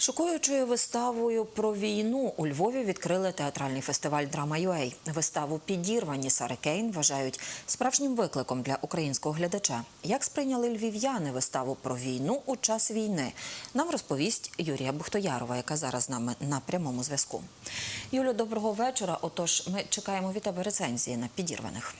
Шокуючою виставою про війну у Львові відкрили театральний фестиваль Драма UA. Виставу підірвані Сари Кейн вважають справжнім викликом для українського глядача. Як сприйняли львів'яни виставу про війну у час війни? Нам розповість Юрія Бухтоярова, яка зараз з нами на прямому зв'язку. Юлю, доброго вечора. Отож, ми чекаємо від тебе рецензії на підірваних.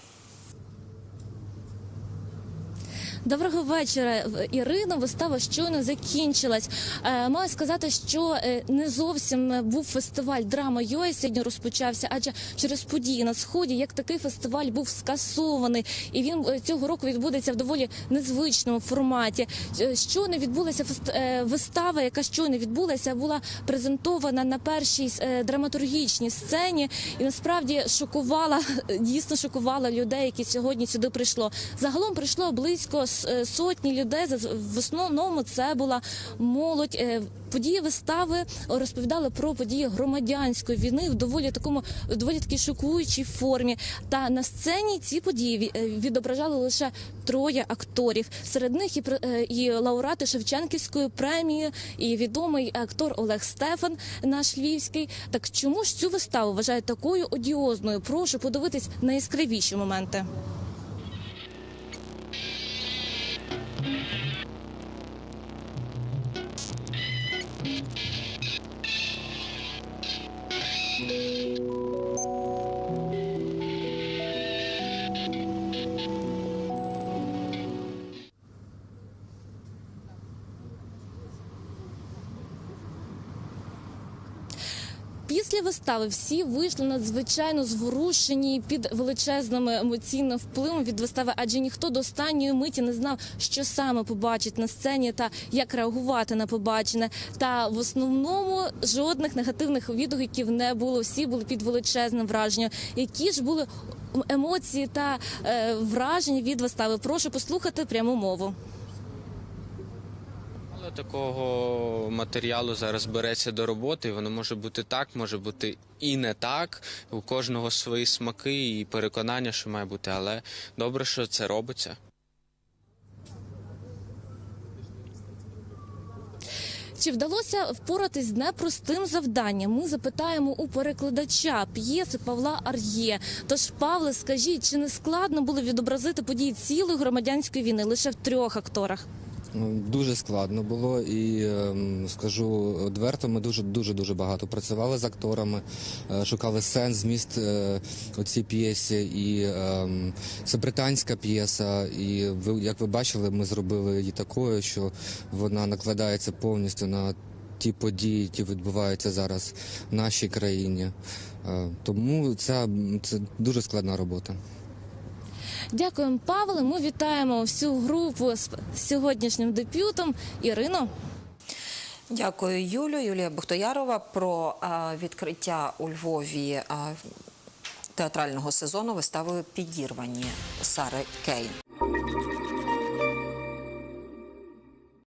Доброго вечора, Ірино. Вистава щойно закінчилась. Е, Маю сказати, що е, не зовсім був фестиваль драма UA сьогодні розпочався, адже через події на сході, як такий фестиваль був скасований, і він е, цього року відбудеться в доволі незвичному форматі. Е, Щойно відбулася е, вистава, яка щойно відбулася, була презентована на першій е, драматургічній сцені, і насправді шокувала дійсно шокувала людей, які сьогодні сюди прийшло. Загалом прийшло близько е, сотні людей. В основному це була молодь. Е, Події вистави розповідали про події громадянської війни в доволі такому в доволі такій шокуючій формі. Та на сцені ці події е, відображали лише троє акторів. Серед них і е, і лауреати Шевченківської премії, і відомий актор Олег Стефан, наш львівський. Так чому ж цю виставу вважають такою одіозною? Прошу подивитись найяскравіші моменти. Thank you. Після вистави всі вийшли надзвичайно зворушені під величезним емоційним впливом від вистави, адже ніхто до останньої миті не знав, що саме побачить на сцені та як реагувати на побачене. Та в основному жодних негативних відгуків не було. Всі були під величезним враженням. Які ж були емоції та е, враження від вистави? Прошу послухати пряму мову. Такого матеріалу зараз береться до роботи. Воно може бути так, може бути і не так. У кожного свої смаки і переконання, що має бути. Але добре, що це робиться. Чи вдалося впоратись з непростим завданням? Ми запитаємо у перекладача п'єси Павла Ар'є. Тож, Павле, скажіть, чи не складно було відобразити події цілої громадянської війни лише в трьох акторах? Ну, Дуже складно було і ем, скажу одверто, ми дуже дуже дуже багато працювали з акторами, е, шукали сенс, зміст е, у цій п'єсі. І ем, це британська п'єса. І ви, як ви бачили, ми зробили її такою, що вона накладається повністю на ті події, які відбуваються зараз в нашій країні. Е, тому це, це дуже складна робота. Дякуємо, Павле. Ми вітаємо всю групу з сьогоднішнім дебютом. Ірино. Дякую, Юлю. Юлія Бухтоярова про а, відкриття у Львові а, театрального сезону виставою підірвані Сари Кейн.